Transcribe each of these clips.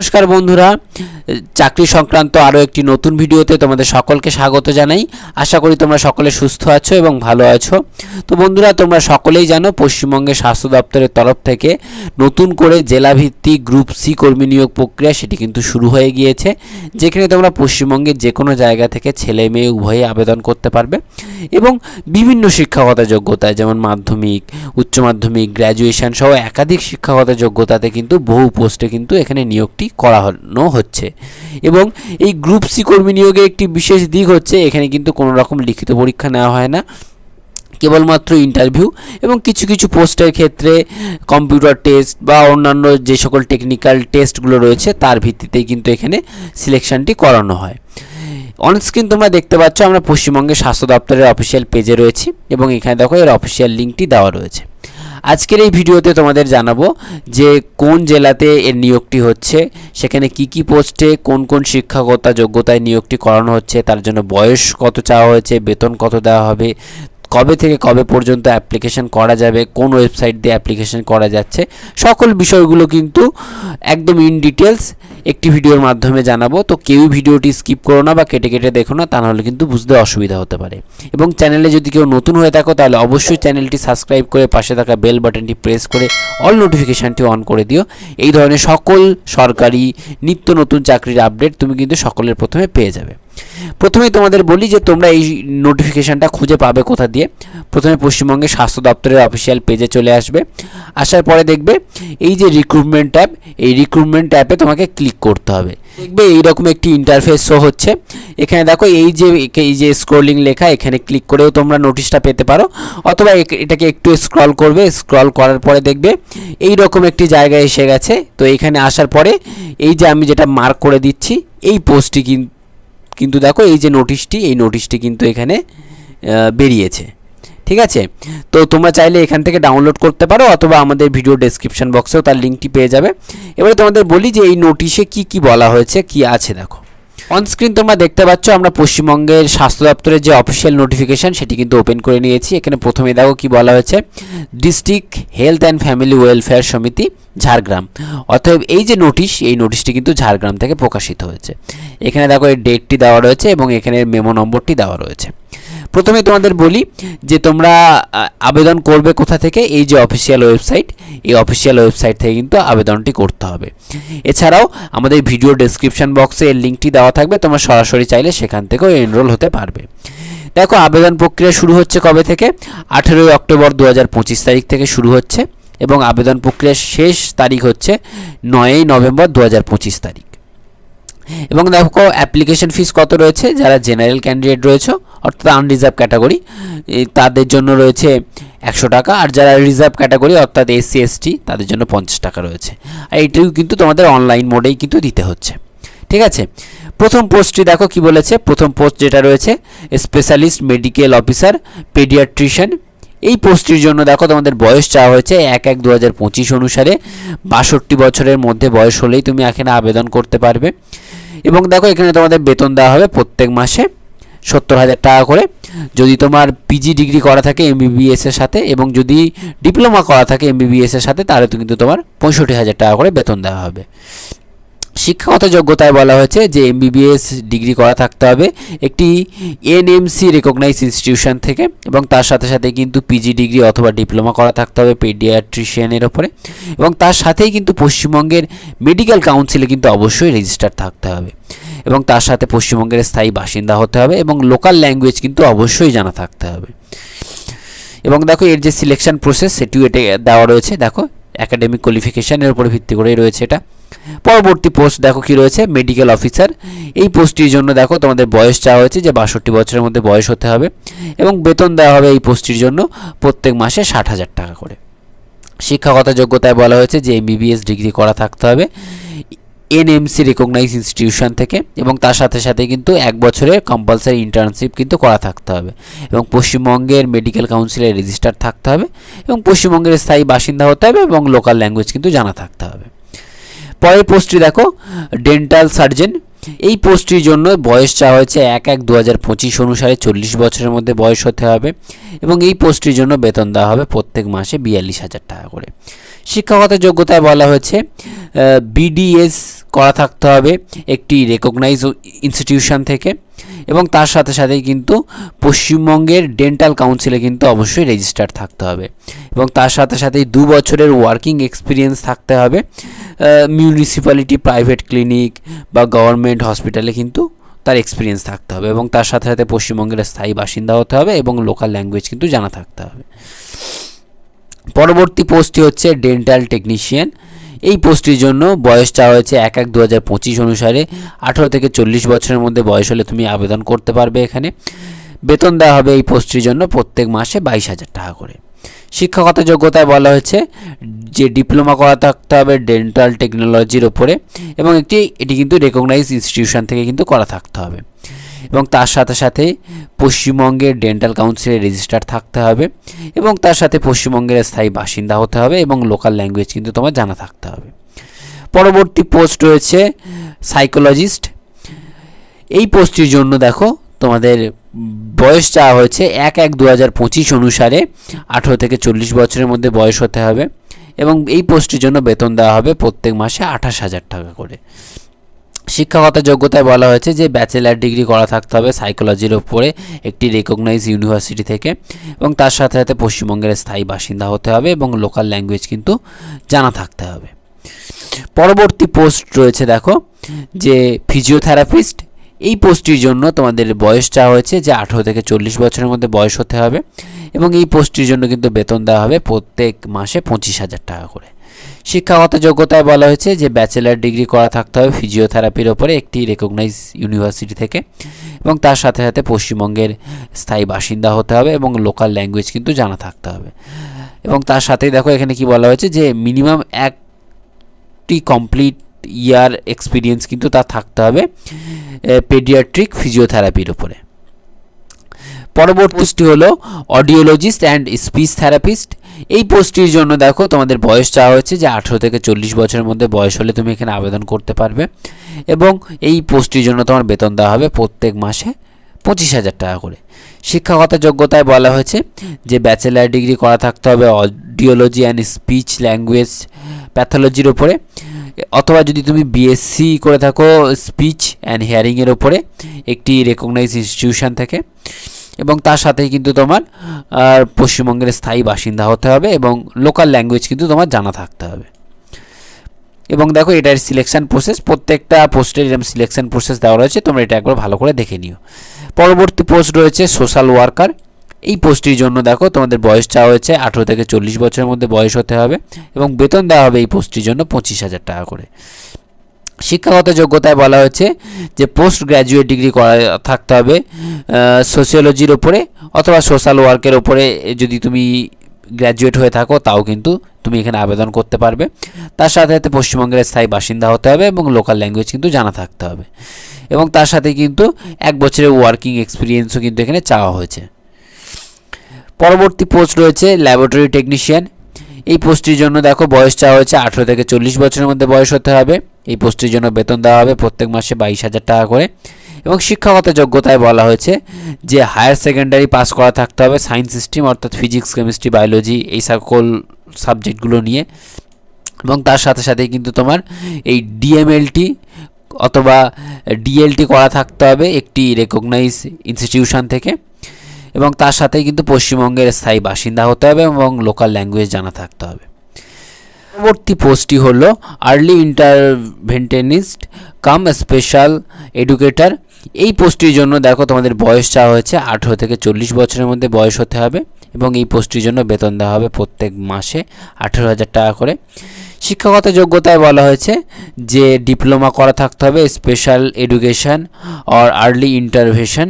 নমস্কার বন্ধুরা। চাকরি সংক্রান্ত আরও একটি নতুন ভিডিওতে তোমাদের সকলকে স্বাগত জানাই। আশা করি তোমরা সকলে সুস্থ আছো এবং ভালো আছো। তো বন্ধুরা, তোমরা সকলেই জানো পশ্চিমবঙ্গের স্বাস্থ্য দপ্তরের তরফ থেকে নতুন করে জেলাভিত্তিক গ্রুপ সি কর্মী নিয়োগ প্রক্রিয়া সেটি কিন্তু শুরু হয়ে গিয়েছে, যেখানে তোমরা পশ্চিমবঙ্গের যে কোনো জায়গা থেকে ছেলে মেয়ে উভয়ে আবেদন করতে পারবে এবং বিভিন্ন শিক্ষাগত যোগ্যতায় যেমন মাধ্যমিক, উচ্চ মাধ্যমিক, গ্র্যাজুয়েশন সহ একাধিক শিক্ষাগত যোগ্যতাতে কিন্তু বহু পোস্টে কিন্তু এখানে নিয়োগটি করানো হচ্ছে। এবং এই গ্রুপ সি কর্মী নিয়োগে একটি বিশেষ দিক হচ্ছে, এখানে কিন্তু কোনো রকম লিখিত পরীক্ষা নেওয়া হয় না। কেবলমাত্র ইন্টারভিউ এবং কিছু কিছু পোস্টের ক্ষেত্রে কম্পিউটার টেস্ট বা অন্যান্য যে সকল টেকনিক্যাল টেস্টগুলো রয়েছে, তার ভিত্তিতেই কিন্তু এখানে সিলেকশনটি করানো হয়। অনস্ক্রিন তোমরা দেখতে পাচ্ছ, আমরা পশ্চিমবঙ্গের স্বাস্থ্য দপ্তরের অফিসিয়াল পেজে রয়েছি এবং এখানে দেখো এর অফিসিয়াল লিঙ্কটি দেওয়া রয়েছে। আজকের এই ভিডিওতে তোমাদের জানাব যে কোন জেলাতে এর নিয়োগটি হচ্ছে, সেখানে কি কি পোস্টে কোন কোন শিক্ষাগত যোগ্যতায় নিয়োগটি করানো হচ্ছে, তার জন্য বয়স কত চাওয়া হয়েছে, বেতন কত দেওয়া হবে কবে থেকে কবে পর্যন্ত অ্যাপ্লিকেশন করা যাবে, কোন ওয়েবসাইট দিয়ে অ্যাপ্লিকেশন করা যাচ্ছে, সকল বিষয়গুলো কিন্তু একদম ইন ডিটেলস একটি ভিডিওর মাধ্যমে জানাব। তো কেউ ভিডিওটি স্কিপ করো না বা কেটে কেটে দেখো না, তা নাহলে কিন্তু বুঝতে অসুবিধা হতে পারে। এবং চ্যানেলে যদি কেউ নতুন হয়ে থাকো, তাহলে অবশ্যই চ্যানেলটি সাবস্ক্রাইব করে পাশে থাকা বেল বাটনটি প্রেস করে অল নোটিফিকেশানটি অন করে দিও। এই ধরনের সকল সরকারি নিত্য নতুন চাকরির আপডেট তুমি কিন্তু সকলের প্রথমে পেয়ে যাবে। প্রথমে তোমাদের বলি যে তোমরা এই নোটিফিকেশানটা খুঁজে পাবে কোথা দিয়ে। প্রথমে পশ্চিমবঙ্গের স্বাস্থ্য দপ্তরের অফিসিয়াল পেজে চলে আসবে। আসার পরে দেখবে এই যে রিক্রুটমেন্ট ট্যাব এই রিক্রুটমেন্ট ট্যাবে তোমাকে ক্লিক করতে হবে। দেখবে এইরকম একটি ইন্টারফেস শো হচ্ছে। এখানে দেখো এই যে এই যে স্ক্রোলিং লেখা, এখানে ক্লিক করেও তোমরা নোটিশটা পেতে পারো। অথবা এটাকে একটু স্ক্রল করবে স্ক্রল করার পরে দেখবে এই রকম একটি জায়গায় এসে গেছে। তো এখানে আসার পরে এই যে আমি যেটা মার্ক করে দিচ্ছি, এই পোস্টটি কিন্তু কিন্তু দেখো এই যে নোটিশটি এই নোটিশটি কিন্তু এখানে বেরিয়েছে। ঠিক আছে? তো তোমরা চাইলে এখান থেকে ডাউনলোড করতে পারো অথবা আমাদের ভিডিও ডেসক্রিপশন বক্সেও তার লিঙ্কটি পেয়ে যাবে। এবারে তোমাদের বলি যে এই নোটিশে কি কি বলা হয়েছে, কি আছে দেখো। অনস্ক্রিন তোমরা দেখতে পাচ্ছ, আমরা পশ্চিমবঙ্গের স্বাস্থ্য দপ্তরের যে অফিসিয়াল নোটিফিকেশন সেটি কিন্তু ওপেন করে নিয়েছি। এখানে প্রথমে দেখো কি বলা হয়েছে। District health and family welfare সমিতি ঝাড়গ্রাম। অতএব এই যে নোটিশ এই নোটিশটি কিন্তু ঝাড়গ্রাম থেকে প্রকাশিত হয়েছে। এখানে দেখো এই ডেটটি দেওয়া রয়েছে এবং এখানে মেমো নম্বরটি দেওয়া রয়েছে। প্রথমে তোমাদের বলি যে তোমরা আবেদন করবে কোথা থেকে? এই যে অফিসিয়াল ওয়েবসাইট এই অফিসিয়াল ওয়েবসাইট থেকে কিন্তু আবেদনটি করতে হবে। এছাড়াও আমাদের ভিডিও ডেসক্রিপশন বক্সে এর লিঙ্কটি দেওয়া থাকবে, তোমরা সরাসরি চাইলে সেখান থেকেও এনরোল হতে পারবে। দেখো, আবেদন প্রক্রিয়া শুরু হচ্ছে কবে থেকে? আঠেরোই অক্টোবর দু হাজার পঁচিশ তারিখ থেকে শুরু হচ্ছে এবং আবেদন প্রক্রিয়ার শেষ তারিখ হচ্ছে নয়ই নভেম্বর দু হাজার পঁচিশ তারিখ। এবং দেখো অ্যাপ্লিকেশন ফিস কত রয়েছে? যারা জেনারেল ক্যান্ডিডেট রয়েছে অর্থাৎ আনরিজার্ভ ক্যাটাগরি তাদের জন্য রয়েছে একশো টাকা। আর যারা রিজার্ভ ক্যাটাগরি অর্থাৎ এসসি এসটি তাদের জন্য পঞ্চাশ টাকা রয়েছে। আর এইটিও কিন্তু তোমাদের অনলাইন মোডেই কিন্তু দিতে হচ্ছে। ঠিক আছে? প্রথম পোস্টটি দেখো কি বলেছে? প্রথম পোস্ট যেটা রয়েছে স্পেশালিস্ট মেডিকেল অফিসার পেডিয়াট্রিশিয়ান এই পোস্টটির জন্য দেখো তোমাদের বয়স চাওয়া হয়েছে এক এক দু অনুসারে। বাষট্টি বছরের মধ্যে বয়স হলেই তুমি এখানে আবেদন করতে পারবে। এবং দেখো এখানে তোমাদের বেতন দেওয়া হবে প্রত্যেক মাসে। সত্তর হাজার টাকা করে। যদি তোমার পিজি ডিগ্রি করা থাকে এমবিবিএস এর সাথে এবং যদি ডিপ্লোমা করা থাকে এমবিবিএস এর সাথে, তাহলে কিন্তু তোমার পঁয়ষট্টি হাজার টাকা করে বেতন দেওয়া হবে। শিক্ষাগত যোগ্যতায় বলা হয়েছে যে এমবিবিএস ডিগ্রি করা থাকতে হবে একটি এনএমসি রেকগনাইজ ইনস্টিটিউশন থেকে এবং তার সাথে সাথে কিন্তু পিজি ডিগ্রি অথবা ডিপ্লোমা করা থাকতে হবে পেডিয়াট্রিশিয়ানের ওপরে এবং তার সাথেই কিন্তু পশ্চিমবঙ্গের মেডিকেল কাউন্সিলে কিন্তু অবশ্যই রেজিস্টার থাকতে হবে। এবং তার সাথে পশ্চিমবঙ্গের স্থায়ী বাসিন্দা হতে হবে এবং লোকাল ল্যাঙ্গুয়েজ কিন্তু অবশ্যই জানা থাকতে হবে। এবং দেখো, এর যে সিলেকশন প্রসেস সেটিও এটা দেওয়া রয়েছে। দেখো একাডেমিক কোয়ালিফিকেশানের উপর ভিত্তি করেই রয়েছে এটা। পরবর্তী পোস্ট দেখো কি রয়েছে? মেডিকেল অফিসার এই পোস্টটির জন্য দেখো, তোমাদের বয়স চাওয়া হয়েছে যে বাষট্টি বছরের মধ্যে বয়স হতে হবে এবং বেতন দেওয়া হবে এই পোস্টটির জন্য প্রত্যেক মাসে ষাট হাজার টাকা করে। শিক্ষাগত যোগ্যতায় বলা হয়েছে যে এমবিবিএস ডিগ্রি করা থাকতে হবে। এনএমসি রেকগনাইজ ইনস্টিটিউশন থেকে এবং তার সাথে সাথে কিন্তু এক বছরের কম্পালসারি ইন্টার্নশিপ কিন্তু করা থাকতে হবে এবং পশ্চিমবঙ্গের মেডিকেল কাউন্সিলে রেজিস্টার থাকতে হবে এবং পশ্চিমবঙ্গের স্থায়ী বাসিন্দা হতে হবে এবং লোকাল ল্যাঙ্গুয়েজ কিন্তু জানা থাকতে হবে। পরের পোস্টটি দেখো ডেন্টাল সার্জন এই পোস্টটির জন্য বয়স চাওয়া হয়েছে এক এক দু হাজার পঁচিশ অনুসারে চল্লিশ বছরের মধ্যে বয়স হতে হবে এবং এই পোস্টটির জন্য বেতন দেওয়া হবে প্রত্যেক মাসে বিয়াল্লিশ হাজার টাকা করে। শিক্ষাগত যোগ্যতায় বলা হয়েছে বিডিএস করা থাকতে হবে একটি রেকগনাইজ ইনস্টিটিউশন থেকে এবং তার সাথে সাথেই কিন্তু পশ্চিমবঙ্গের ডেন্টাল কাউন্সিলে কিন্তু অবশ্যই রেজিস্টার থাকতে হবে এবং তার সাথে সাথেই দু বছরের ওয়ার্কিং এক্সপিরিয়েন্স থাকতে হবে মিউনিসিপ্যালিটি প্রাইভেট ক্লিনিক বা গভর্নমেন্ট হসপিটালে কিন্তু তার এক্সপিরিয়েন্স থাকতে হবে এবং তার সাথে সাথে পশ্চিমবঙ্গের স্থায়ী বাসিন্দা হতে হবে এবং লোকাল ল্যাঙ্গুয়েজ কিন্তু জানা থাকতে হবে। পরবর্তী পোস্টটি হচ্ছে ডেন্টাল টেকনিশিয়ান এই পোস্টটির জন্য বয়স চাওয়া হয়েছে এক এক দু অনুসারে। আঠারো থেকে চল্লিশ বছরের মধ্যে বয়স হলে তুমি আবেদন করতে পারবে এখানে। বেতন দেওয়া হবে এই পোস্টটির জন্য প্রত্যেক মাসে বাইশ হাজার টাকা করে। শিক্ষাগত যোগ্যতায় বলা হয়েছে যে ডিপ্লোমা করা থাকতে হবে ডেন্টাল টেকনোলজির ওপরে এবং একটি, এটি কিন্তু রেকগনাইজ ইনস্টিটিউশন থেকে কিন্তু করা থাকতে হবে। এবং তার সাথে সাথে পশ্চিমবঙ্গের ডেন্টাল কাউন্সিলে রেজিস্টার থাকতে হবে এবং তার সাথে পশ্চিমবঙ্গের স্থায়ী বাসিন্দা হতে হবে এবং লোকাল ল্যাঙ্গুয়েজ কিন্তু তোমার জানা থাকতে হবে। পরবর্তী পোস্ট রয়েছে সাইকোলজিস্ট এই পোস্টটির জন্য দেখো তোমাদের বয়স চাওয়া হয়েছে এক এক দু হাজার পঁচিশ অনুসারে আঠেরো থেকে চল্লিশ বছরের মধ্যে বয়স হতে হবে এবং এই পোস্টের জন্য বেতন দেওয়া হবে প্রত্যেক মাসে আঠাশ হাজার টাকা করে। শিক্ষাগত যোগ্যতায় বলা হয়েছে যে ব্যাচেলার ডিগ্রি করা থাকতে হবে সাইকোলজির ওপরে একটি রেকগনাইজ ইউনিভার্সিটি থেকে এবং তার সাথে সাথে পশ্চিমবঙ্গের স্থায়ী বাসিন্দা হতে হবে এবং লোকাল ল্যাঙ্গুয়েজ কিন্তু জানা থাকতে হবে। পরবর্তী পোস্ট রয়েছে দেখো যে ফিজিওথেরাপিস্ট এই পোস্টটির জন্য তোমাদের বয়স চাওয়া হয়েছে যে আঠেরো থেকে চল্লিশ বছরের মধ্যে বয়স হতে হবে এবং এই পোস্টটির জন্য কিন্তু বেতন দেওয়া হবে প্রত্যেক মাসে পঁচিশ হাজার টাকা করে। শিক্ষাগত যোগ্যতায় বলা হয়েছে যে ব্যাচেলার ডিগ্রি করা থাকতে হবে ফিজিওথেরাপির ওপরে একটি রেকগনাইজ ইউনিভার্সিটি থেকে এবং তার সাথে সাথে পশ্চিমবঙ্গের স্থায়ী বাসিন্দা হতে হবে এবং লোকাল ল্যাঙ্গুয়েজ কিন্তু জানা থাকতে হবে। এবং তার সাথেই দেখো এখানে কি বলা হয়েছে যে মিনিমাম একটি কমপ্লিট ইয়ার এক্সপিরিয়েন্স কিন্তু তার থাকতে হবে পেডিয়াট্রিক ফিজিওথেরাপির উপরে পরবর্তী হলো অডিওলজিস্ট অ্যান্ড স্পিচ থেরাপিস্ট এই পোস্টটির জন্য দেখো তোমাদের বয়স চাওয়া হয়েছে যে আঠেরো থেকে চল্লিশ বছরের মধ্যে বয়স হলে তুমি এখানে আবেদন করতে পারবে। এবং এই পোস্টটির জন্য তোমার বেতন দেওয়া হবে প্রত্যেক মাসে পঁচিশ হাজার টাকা করে। শিক্ষাগত যোগ্যতায় বলা হয়েছে যে ব্যাচেলার ডিগ্রি করা থাকতে হবে অডিওলজি অ্যান্ড স্পিচ ল্যাঙ্গুয়েজ প্যাথোলজির ওপরে অথবা যদি তুমি বিএসসি করে থাকো স্পিচ অ্যান্ড হিয়ারিংয়ের ওপরে একটি রেকগনাইজ ইনস্টিটিউশন থেকে। এবং তার সাথেই কিন্তু তোমার পশ্চিমবঙ্গের স্থায়ী বাসিন্দা হতে হবে এবং লোকাল ল্যাঙ্গুয়েজ কিন্তু তোমার জানা থাকতে হবে। এবং দেখো এটার সিলেকশন প্রসেস প্রত্যেকটা পোস্টের এরকম সিলেকশন প্রসেস দেওয়া রয়েছে, তোমরা এটা একবার ভালো করে দেখে নিও। পরবর্তী পোস্ট রয়েছে সোশ্যাল ওয়ার্কার এই পোস্টটির জন্য দেখো তোমাদের বয়স চাওয়া হয়েছে আঠেরো থেকে চল্লিশ বছরের মধ্যে বয়স হতে হবে এবং বেতন দেওয়া হবে এই পোস্টটির জন্য পঁচিশ হাজার টাকা করে। শিক্ষাগত যোগ্যতায় বলা হয়েছে যে পোস্ট গ্র্যাজুয়েট ডিগ্রি করা, থাকতে হবে সোশিওলজির ওপরে অথবা সোশ্যাল ওয়ার্কের ওপরে যদি তুমি গ্র্যাজুয়েট হয়ে থাকো, তাও কিন্তু তুমি এখানে আবেদন করতে পারবে। তার সাথে সাথে পশ্চিমবঙ্গের স্থায়ী বাসিন্দা হতে হবে এবং লোকাল ল্যাঙ্গুয়েজ কিন্তু জানা থাকতে হবে। এবং তার সাথে কিন্তু এক বছরের ওয়ার্কিং এক্সপিরিয়েন্সও কিন্তু এখানে চাওয়া হয়েছে। পরবর্তী পোস্ট রয়েছে ল্যাবরেটরি টেকনিশিয়ান এই পোস্টটির জন্য দেখো বয়স চাওয়া হয়েছে আঠেরো থেকে চল্লিশ বছরের মধ্যে বয়স হতে হবে। এই পোস্টের জন্য বেতন দেওয়া হবে প্রত্যেক মাসে বাইশ হাজার টাকা করে। এবং শিক্ষাগত যোগ্যতায় বলা হয়েছে যে হায়ার সেকেন্ডারি পাস করা থাকতে হবে সায়েন্স সিস্টেম অর্থাৎ ফিজিক্স, কেমিস্ট্রি, বায়োলজি এই সকল সাবজেক্টগুলো নিয়ে। এবং তার সাথে সাথে কিন্তু তোমার এই ডিএমএলটি অথবা ডিএলটি করা থাকতে হবে একটি রেকগনাইজ ইনস্টিটিউশন থেকে। এবং তার সাথেই কিন্তু পশ্চিমবঙ্গের স্থায়ী বাসিন্দা হতে হবে এবং লোকাল ল্যাঙ্গুয়েজ জানা থাকতে হবে। পরবর্তী পোস্টটি হলো early interventionist cum special educator এই পোস্টটির জন্য দেখো তোমাদের বয়স চাওয়া হয়েছে আঠেরো থেকে চল্লিশ বছরের মধ্যে বয়স হতে হবে এবং এই পোস্টটির জন্য বেতন দেওয়া হবে প্রত্যেক মাসে আঠেরো হাজার টাকা করে। শিক্ষাগত যোগ্যতায় বলা হয়েছে যে ডিপ্লোমা করা থাকতে হবে special education or early intervention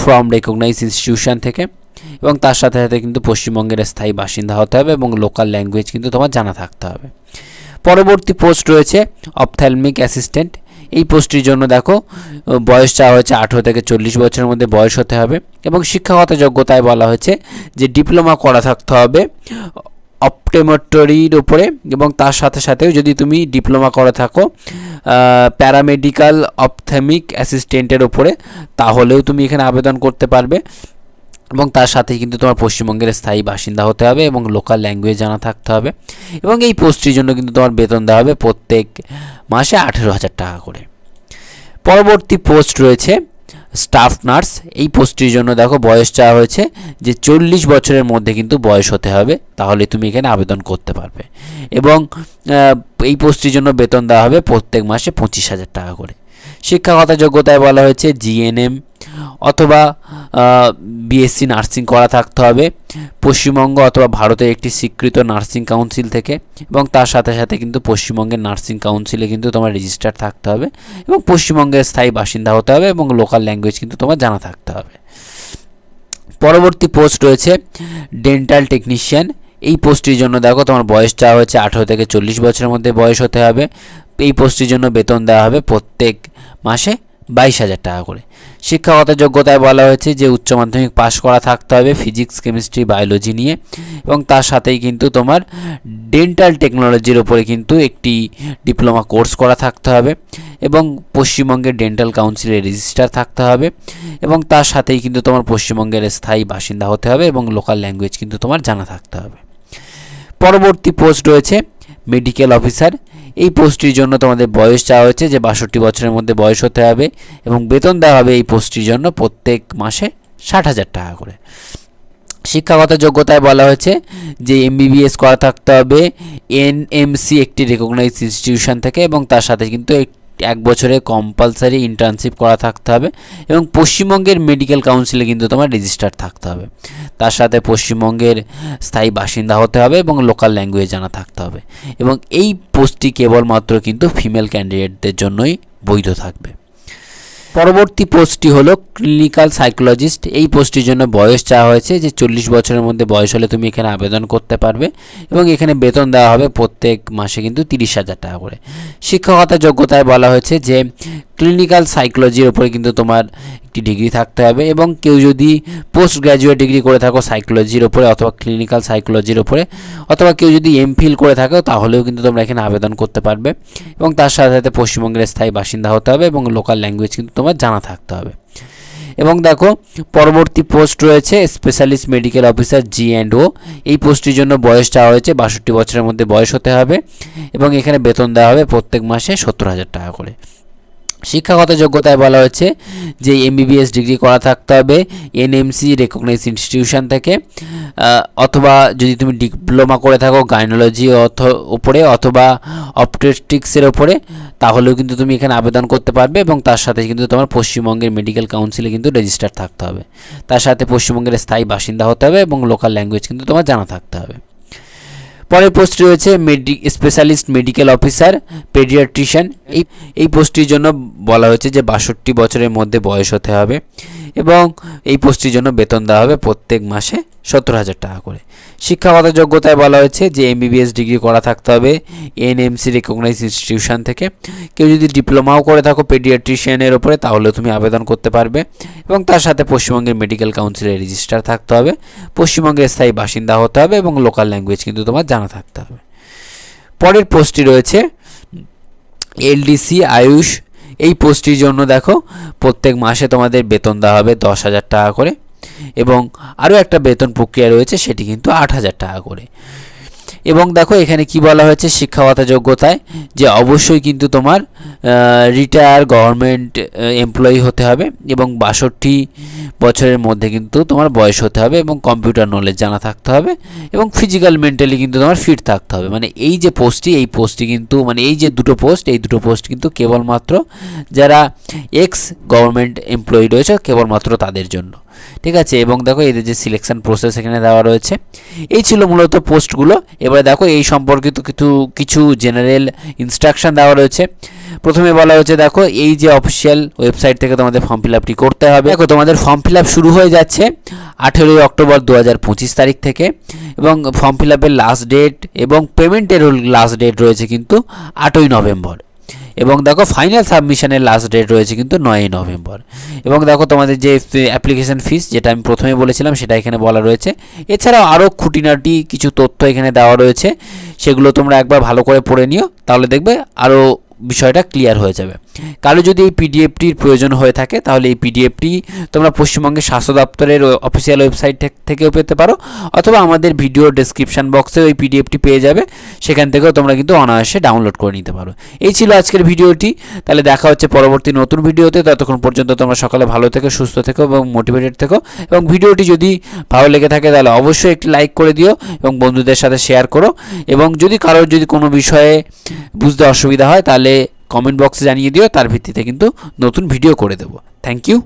from recognise institution থেকে। এবং তার সাথে সাথে কিন্তু পশ্চিমবঙ্গের স্থায়ী বাসিন্দা হতে হবে এবং লোকাল ল্যাঙ্গুয়েজ কিন্তু তোমার জানা থাকতে হবে। পরবর্তী পোস্ট রয়েছে অপথ্যালমিক অ্যাসিস্ট্যান্ট এই পোস্টটির জন্য দেখো, বয়স চাওয়া হয়েছে আঠেরো থেকে চল্লিশ বছরের মধ্যে বয়স হতে হবে এবং শিক্ষাগত যোগ্যতায় বলা হয়েছে যে ডিপ্লোমা করা থাকতে হবে অপটেমটরির ওপরে এবং তার সাথে সাথেও যদি তুমি ডিপ্লোমা করে থাকো প্যারামেডিক্যাল অপথেমিক অ্যাসিস্ট্যান্টের ওপরে তাহলেও তুমি এখানে আবেদন করতে পারবে। এবং তার সাথে কিন্তু তোমার পশ্চিমবঙ্গের স্থায়ী বাসিন্দা হতে হবে এবং লোকাল ল্যাঙ্গুয়েজ জানা থাকতে হবে এবং এই পোস্টটির জন্য কিন্তু তোমার বেতন দেওয়া হবে প্রত্যেক মাসে আঠেরো হাজার টাকা করে। পরবর্তী পোস্ট রয়েছে স্টাফ নার্স এই পোস্টটির জন্য দেখো বয়স চাওয়া হয়েছে যে চল্লিশ বছরের মধ্যে কিন্তু বয়স হতে হবে, তাহলে তুমি এখানে আবেদন করতে পারবে। এবং এই পোস্টটির জন্য বেতন দেওয়া হবে প্রত্যেক মাসে পঁচিশ হাজার টাকা করে। শিক্ষাগত যোগ্যতায় বলা হয়েছে জিএনএম অথবা বিএসসি নার্সিং করা থাকতে হবে। পশ্চিমবঙ্গ অথবা ভারতের একটি স্বীকৃত নার্সিং কাউন্সিল থেকে এবং তার সাথে সাথে কিন্তু পশ্চিমবঙ্গের নার্সিং কাউন্সিলে কিন্তু তোমার রেজিস্টার থাকতে হবে এবং পশ্চিমবঙ্গের স্থায়ী বাসিন্দা হতে হবে এবং লোকাল ল্যাঙ্গুয়েজ কিন্তু তোমার জানা থাকতে হবে। পরবর্তী পোস্ট রয়েছে ডেন্টাল টেকনিশিয়ান। এই পোস্টটির জন্য দেখো তোমার বয়স চাওয়া হয়েছে আঠেরো থেকে চল্লিশ বছরের মধ্যে বয়স হতে হবে। এই পোস্টটির জন্য বেতন দেওয়া হবে প্রত্যেক মাসে বাইশ হাজার টাকা করে। শিক্ষাগত যোগ্যতায় বলা হয়েছে যে উচ্চ মাধ্যমিক পাশ করা থাকতে হবে ফিজিক্স, কেমিস্ট্রি, বায়োলজি নিয়ে এবং তার সাথেই কিন্তু তোমার ডেন্টাল টেকনোলজির ওপরে কিন্তু একটি ডিপ্লোমা কোর্স করা থাকতে হবে এবং পশ্চিমবঙ্গের ডেন্টাল কাউন্সিলের রেজিস্টার থাকতে হবে এবং তার সাথেই কিন্তু তোমার পশ্চিমবঙ্গের স্থায়ী বাসিন্দা হতে হবে এবং লোকাল ল্যাঙ্গুয়েজ কিন্তু তোমার জানা থাকতে হবে। পরবর্তী পোস্ট রয়েছে মেডিকেল অফিসার এই পোস্টটির জন্য তোমাদের বয়স চাওয়া হয়েছে যে বাষট্টি বছরের মধ্যে বয়স হতে হবে এবং বেতন দেওয়া হবে এই পোস্টটির জন্য প্রত্যেক মাসে ষাট হাজার টাকা করে। শিক্ষাগত যোগ্যতায় বলা হয়েছে যে এমবিবিএস করা থাকতে হবে, এনএমসি একটি রেকগনাইজ ইনস্টিটিউশন থেকে এবং তার সাথে কিন্তু এক- বছরে কম্পালসারি ইন্টার্নশিপ করা থাকতে হবে এবং পশ্চিমবঙ্গের মেডিকেল কাউন্সিলে কিন্তু তোমার রেজিস্টার থাকতে হবে। তার সাথে পশ্চিমবঙ্গের স্থায়ী বাসিন্দা হতে হবে এবং লোকাল ল্যাঙ্গুয়েজ জানা থাকতে হবে এবং এই পোস্টটি কেবলমাত্র কিন্তু ফিমেল ক্যান্ডিডেটদের জন্যই বৈধ থাকবে। পরবর্তী পোস্টটি হলো ক্লিনিক্যাল সাইকোলজিস্ট এই পোস্টটির জন্য বয়স চাওয়া হয়েছে যে চল্লিশ বছরের মধ্যে বয়স হলে তুমি এখানে আবেদন করতে পারবে এবং এখানে বেতন দেওয়া হবে প্রত্যেক মাসে কিন্তু তিরিশ হাজার টাকা করে। শিক্ষকতা যোগ্যতায় বলা হয়েছে যে ক্লিনিক্যাল সাইকোলজির ওপরে কিন্তু তোমার একটি ডিগ্রি থাকতে হবে এবং কেউ যদি পোস্ট গ্র্যাজুয়েট ডিগ্রি করে থাকো সাইকোলজির ওপরে অথবা ক্লিনিক্যাল সাইকোলজির ওপরে অথবা কেউ যদি এমফিল করে থাকো তাহলেও কিন্তু তোমরা এখানে আবেদন করতে পারবে এবং তার সাথে সাথে পশ্চিমবঙ্গের স্থায়ী বাসিন্দা হতে হবে এবং লোকাল ল্যাঙ্গুয়েজ কিন্তু তোমার জানা থাকতে হবে। এবং দেখো, পরবর্তী পোস্ট রয়েছে specialist medical officer G and O এই পোস্টটির জন্য বয়স চাওয়া হয়েছে, বাষট্টি বছরের মধ্যে বয়স হতে হবে। এবং এখানে বেতন দেওয়া হবে প্রত্যেক মাসে সত্তর হাজার টাকা করে। শিক্ষাগত যোগ্যতায় বলা হয়েছে যে এমবিবিএস ডিগ্রি করা থাকতে হবে এনএমসি রেকগনাইজ ইনস্টিটিউশন থেকে অথবা যদি তুমি ডিপ্লোমা করে থাকো গাইনোলজি অথ উপরে অথবা অপটেস্টিক্সের ওপরে তাহলেও কিন্তু তুমি এখানে আবেদন করতে পারবে এবং তার সাথে কিন্তু তোমার পশ্চিমবঙ্গের মেডিকেল কাউন্সিলে কিন্তু রেজিস্টার থাকতে হবে। তার সাথে পশ্চিমবঙ্গের স্থায়ী বাসিন্দা হতে হবে এবং লোকাল ল্যাঙ্গুয়েজ কিন্তু তোমার জানা থাকতে হবে। পরের পোস্ট রয়েছে মেডি স্পেশালিস্ট মেডিকেল অফিসার পেডিয়াট্রিশিয়ান এই এই পোস্টটির জন্য বলা হয়েছে যে বাষট্টি বছরের মধ্যে বয়স হতে হবে এবং এই পোস্টটির জন্য বেতন দেওয়া হবে প্রত্যেক মাসে সত্তর হাজার টাকা করে। শিক্ষাগত যোগ্যতায় বলা হয়েছে যে এমবিবিএস ডিগ্রি করা থাকতে হবে এনএমসি রেকগনাইজ ইনস্টিটিউশন থেকে। কেউ যদি ডিপ্লোমাও করে থাকো পেডিয়াট্রিশিয়ানের ওপরে, তাহলেও তুমি আবেদন করতে পারবে। এবং তার সাথে পশ্চিমবঙ্গের মেডিকেল কাউন্সিলে রেজিস্টার থাকতে হবে। পশ্চিমবঙ্গের স্থায়ী বাসিন্দা হতে হবে এবং লোকাল ল্যাঙ্গুয়েজ কিন্তু তোমার জানা থাকতে হবে। পরের পোস্টটি রয়েছে এলডিসি আয়ুষ। এই পোস্টটির জন্য দেখো, প্রত্যেক মাসে তোমাদের বেতন দেওয়া হবে দশ হাজার টাকা করে। এবং আরও একটা বেতন প্রক্রিয়া রয়েছে, সেটি কিন্তু আট হাজার টাকা করে। এবং দেখো, এখানে কি বলা হয়েছে? শিক্ষাগত যোগ্যতায়, যে অবশ্যই কিন্তু তোমার রিটায়ার গভর্নমেন্ট এমপ্লয়ি হতে হবে এবং বাষট্টি বছরের মধ্যে কিন্তু তোমার বয়স হতে হবে এবং কম্পিউটার নলেজ জানা থাকতে হবে এবং ফিজিক্যাল মেন্টালি কিন্তু তোমার ফিট থাকতে হবে। মানে এই যে পোস্টটি এই পোস্টটি কিন্তু মানে এই যে দুটো পোস্ট এই দুটো পোস্ট কিন্তু কেবলমাত্র যারা এক্স গভর্নমেন্ট এমপ্লয়ি রয়েছে, কেবলমাত্র তাদের জন্য। ঠিক আছে? এবং দেখো এদের যে সিলেকশন প্রসেস এখানে দেওয়া রয়েছে। এই ছিল মূলত পোস্টগুলো। এবারে দেখো এই সম্পর্কিত কিছু কিছু জেনারেল ইনস্ট্রাকশন দেওয়া রয়েছে। প্রথমে বলা হয়েছে, দেখো এই যে অফিসিয়াল ওয়েবসাইট থেকে তোমাদের ফর্ম ফিল আপটি করতে হবে। দেখো তোমাদের ফর্ম ফিল আপ শুরু হয়ে যাচ্ছে আঠেরোই অক্টোবর দু হাজার পঁচিশ তারিখ থেকে। এবং ফর্ম ফিল আপের লাস্ট ডেট এবং পেমেন্টের লাস্ট ডেট রয়েছে কিন্তু আটই নভেম্বর। এবং দেখো ফাইনাল সাবমিশনের লাস্ট ডেট রয়েছে কিন্তু নয়ই নভেম্বর। এবং দেখো তোমাদের যে অ্যাপ্লিকেশন ফিস যেটা আমি প্রথমে বলেছিলাম, সেটা এখানে বলা রয়েছে। এছাড়াও আরও খুঁটিনাটি কিছু তথ্য এখানে দেওয়া রয়েছে। সেগুলো তোমরা একবার ভালো করে পড়ে নিও, তাহলে দেখবে আরও বিষয়টা ক্লিয়ার হয়ে যাবে। কারও যদি এই পিডিএফটির প্রয়োজন হয়ে থাকে, তাহলে এই পিডিএফটি তোমরা পশ্চিমবঙ্গের স্বাস্থ্য দপ্তরের অফিসিয়াল ওয়েবসাইট থেকেও পেতে পারো, অথবা আমাদের ভিডিও ডেসক্রিপশন বক্সে ওই পিডিএফটি পেয়ে যাবে, সেখান থেকেও তোমরা কিন্তু অনায়াসে ডাউনলোড করে নিতে পারো। এই ছিল আজকের ভিডিওটি তাহলে দেখা হচ্ছে পরবর্তী নতুন ভিডিওতে ততক্ষণ পর্যন্ত তোমরা সকালে ভালো থেকো, সুস্থ থেকো এবং মোটিভেটেড থেকো, এবং ভিডিওটি যদি ভালো লেগে থাকে, তাহলে অবশ্যই একটি লাইক করে দিও এবং বন্ধুদের সাথে শেয়ার করো, এবং যদি কারোর যদি কোনো বিষয়ে বুঝতে অসুবিধা হয় তাহলে কমেন্ট বক্সে জানিয়ে দিও তার ভিত্তিতে কিন্তু নতুন ভিডিও করে দেবো। Thank you